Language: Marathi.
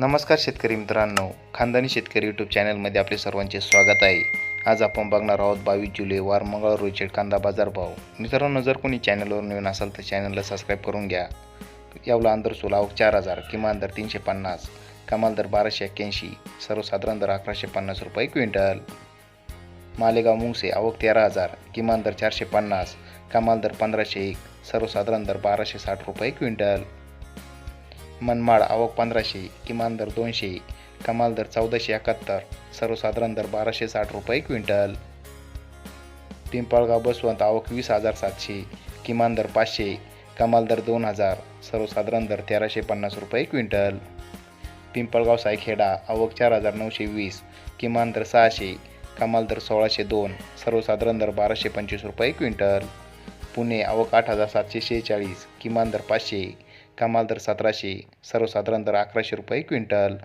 नमस्कार शेतकरी मित्रांनो खानदानी शेतकरी यूट्यूब चॅनलमध्ये आपले सर्वांचे स्वागत आहे. आज आपण बघणार आहोत बावीस जुलै वार मंगळवार रोजचे कांदा बाजार भाव. मित्रांनो जर कोणी चॅनलवर नवीन असाल तर चॅनलला सबस्क्राईब करून घ्या. यावला अंदर सोला आवक चार हजार किमान दर तीनशे पन्नास कमाल दर बाराशे एक्क्याऐंशी सर्वसाधारण दर अकराशे पन्नास रुपये क्विंटल. मालेगाव मुंगसे आवक तेरा हजार किमान दर चारशे पन्नास कमाल दर पंधराशे एक सर्वसाधारण दर बाराशे साठ रुपये क्विंटल. मनमाड आवक पंधराशे किमान दर दोनशे कमाल दर चौदाशे एकाहत्तर सर्वसाधारण दर बाराशे साठ रुपये क्विंटल. पिंपळगाव बसवंत आवक वीस हजार सातशे किमान दर पाचशे कमाल दर दोन हजार सर्वसाधारण दर तेराशे पन्नास रुपये क्विंटल. पिंपळगाव सायखेडा आवक चार हजार नऊशे वीस किमान दर सहाशे कमाल दर सोळाशे दोन सर्वसाधारण दर बाराशे पंचवीस रुपये क्विंटल. पुणे आवक आठ हजार सातशे शेहेचाळीस किमान दर पाचशे कमाल दर सतराशे सर्वसाधारण दर अकराशे रुपये क्विंटल.